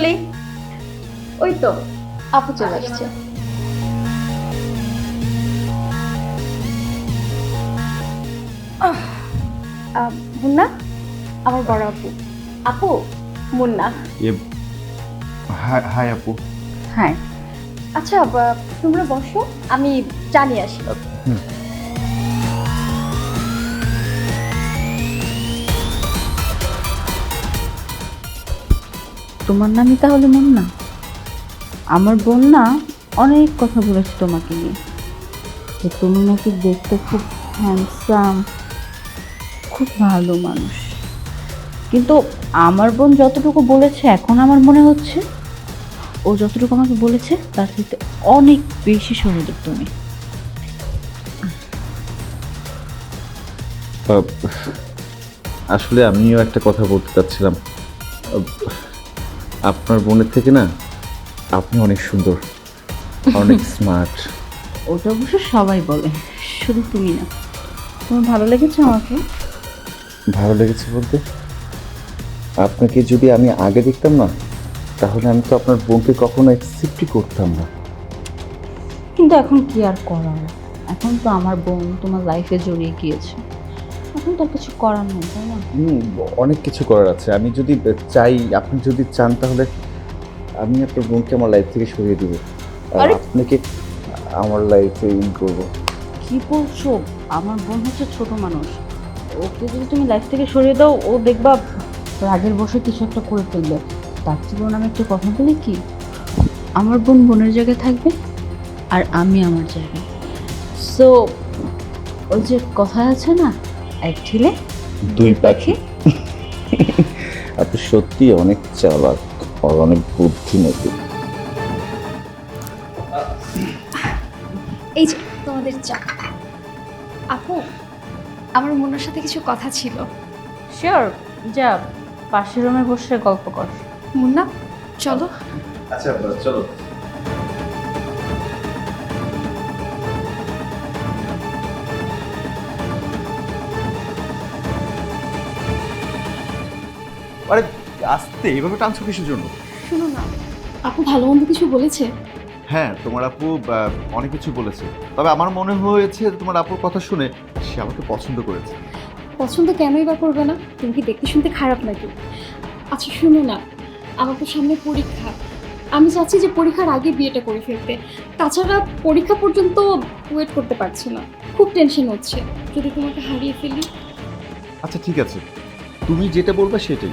তুলি ওই তো আপু চলে আসছে। মুন্না? আমার বড় আপু। আপু মুন্না। হাই হাই আপু। হ্যাঁ আচ্ছা তোমরা বসো আমি জানিয়ে আসি। তোমার নামই তাহলে মন না আমার বোন না অনেক কথা বলেছে তোমাকে নিয়ে। যে তুমি নাকি দেখতে খুব হ্যান্ডসাম খুব ভালো মানুষ। কিন্তু আমার বোন যতটুকু বলেছে, এখন আমার মনে হচ্ছে, ও যতটুকু আমাকে বলেছে, তার থেকে অনেক বেশি সহযোগ তুমি। আসলে আমিও একটা কথা বলতে চাচ্ছিলাম। আপনার বোনের থেকে না আপনি অনেক সুন্দর অনেক স্মার্ট ওটা অবশ্য সবাই বলে শুধু তুমি না। তোমার ভালো লেগেছে আমাকে? ভালো লেগেছে বলতে? আপনাকে যদি আমি আগে দেখতাম না তাহলে আমি তো আপনার বোনকে কখনো অ্যাকসেপ্টই করতাম না। কিন্তু এখন কি আর করার? এখন তো আমার বোন তোমার লাইফে জড়িয়ে গিয়েছে। এখন তো আর কিছু করার নেই তাই না? অনেক কিছু করার আছে। আমি যদি চাই আপনি যদি চান তাহলে আমি আপনার বোনকে আমার লাইফ থেকে সরিয়ে দিব। আপনাকে আমার লাইফে ইন করব? কি বলছো? আমার বোন হচ্ছে ছোট মানুষ। ওকে যদি তুমি লাইফ থেকে সরিয়ে দাও ও দেখবা রাগের বসে কিছু একটা করে ফেলবে। তার চেয়ে বোন আমি একটা কথা বলি কি? আমার বোন বোনের জায়গায় থাকবে আর আমি আমার জায়গায়। সো ওই যে কথা আছে না এক ঢিলে দুই পাখি। আপনি সত্যি অনেক চালাক আর অনেক বুদ্ধিমতী। এই যে তোমাদের চা। আপু আমার মনের সাথে কিছু কথা ছিল। শিওর যা পাশের রুমে বসে গল্প কর। মুন্না চলো। আচ্ছা চলো। আরে আস্তে এভাবে টানছো কিসের জন্য? শুনো না আপু ভালো মন্দ কিছু বলেছে? হ্যাঁ তোমার আপু আহ, অনেক কিছু বলেছে। তবে আমার মনে হয়েছে তোমার আপুর কথা শুনে সে আমাকে পছন্দ করেছে। পছন্দ কেনই বা করবে না? তুমি কি দেখতে শুনতে খারাপ নাকি? আচ্ছা শুনো না আমার তো সামনে পরীক্ষা। আমি চাচ্ছি যে পরীক্ষার আগে বিয়েটা করে ফেলতে। তাছাড়া পরীক্ষা পর্যন্ত ওয়েট করতে পারছি না। খুব টেনশন হচ্ছে। যদি তোমাকে হারিয়ে ফেলি। আচ্ছা ঠিক আছে। তুমি যেটা বলবে সেটাই।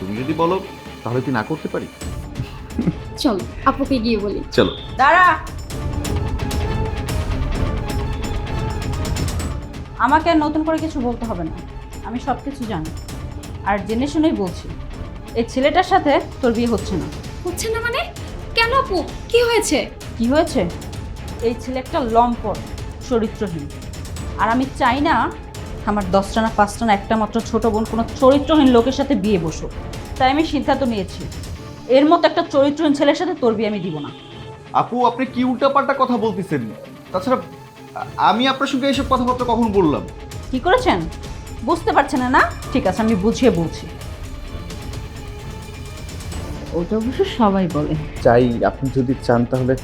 তুমি যদি বলো তাহলে কি না করতে পারি? চলো আপুকে গিয়ে বলি। চলো। দাঁড়া। আমাকে আর নতুন করে কিছু বলতে হবে না। আমি সব কিছু জানি। আর জেনে শুনেই বলছি এই ছেলেটার সাথে তোর বিয়ে হচ্ছে না। হচ্ছে না মানে? কেন আপু? কি হয়েছে? কি হয়েছে? এই ছেলে একটা লম্পট চরিত্রহীন। আর আমি চাই না আমার দশটা না পাঁচটা না একটা মাত্র ছোট বোন কোনো চরিত্রহীন লোকের সাথে বিয়ে বসুক তাই আমি সিদ্ধান্ত নিয়েছি এর মতো একটা চরিত্রহীন ছেলের সাথে তোর বিয়ে আমি দিব না। আপু আপনি কি উল্টাপাল্টা কথা বলতেছেন? তাছাড়া আমি আপনার সঙ্গে এইসব কথাবার্তা কখন বললাম? কি করেছেন? বুঝতে পারছেন না? না ঠিক আছে আমি বুঝিয়ে বলছি। ওটা অবশ্য সবাই বলে। চাই আপনি যদি চান তাহলে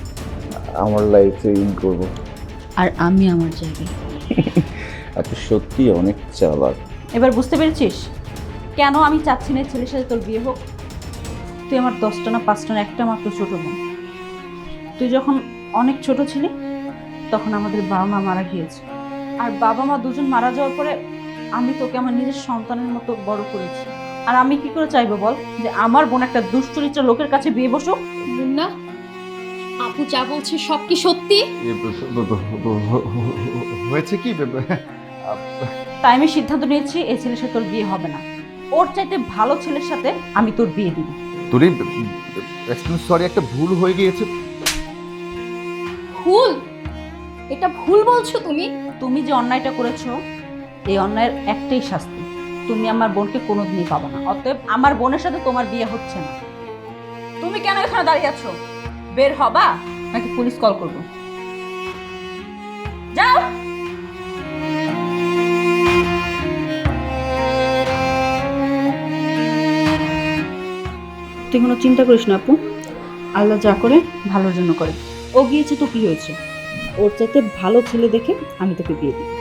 আমার লাইফে ইন করব। আর আমি আমার জায়গায়। আপনি সত্যি অনেক চালাক এবার বুঝতে পেরেছিস? কেন আমি চাচ্ছি না ছেলের সাথে তোর বিয়ে হোক? তুই আমার দশটা না পাঁচটা না একটা মাত্র ছোট বোন। তুই যখন অনেক ছোট ছিলি তখন আমাদের বাবা মা মারা গিয়েছে। আর বাবা মা দুজন মারা যাওয়ার পরে আমি তোকে আমার নিজের সন্তানের মতো বড় করেছি। আর আমি কি করে চাইব বল যে আমার বোন একটা দুশ্চরিত্র লোকের কাছে বিয়ে বসুক? মুন্না আপু যা বলছে সব কি সত্যি? হয়েছে কি? তাই আমি সিদ্ধান্ত নিয়েছি এই ছেলের সাথে তোর বিয়ে হবে না। ওর চাইতে ভালো ছেলের সাথে আমি তোর বিয়ে দিব। তোরই সরি একটা ভুল হয়ে গিয়েছে। ভুল? এটা ভুল বলছো তুমি? তুমি যে অন্যায়টা করেছ এই অন্যায়ের একটাই শাস্তি। তুমি আমার বোনকে কোনোদিনই পাবো না। অতএব আমার বোনের সাথে তোমার বিয়ে হচ্ছে না। তুমি কেন এখানে দাঁড়িয়ে আছো? বের হবা? নাকি পুলিশ কল করব? তুই কোনো চিন্তা করিস না, আপু। আল্লাহ যা করে, ভালোর জন্য করে। ও গিয়েছে তো কি হয়েছে? ওর চাইতে ভালো ছেলে দেখে আমি তোকে বিয়ে দিই।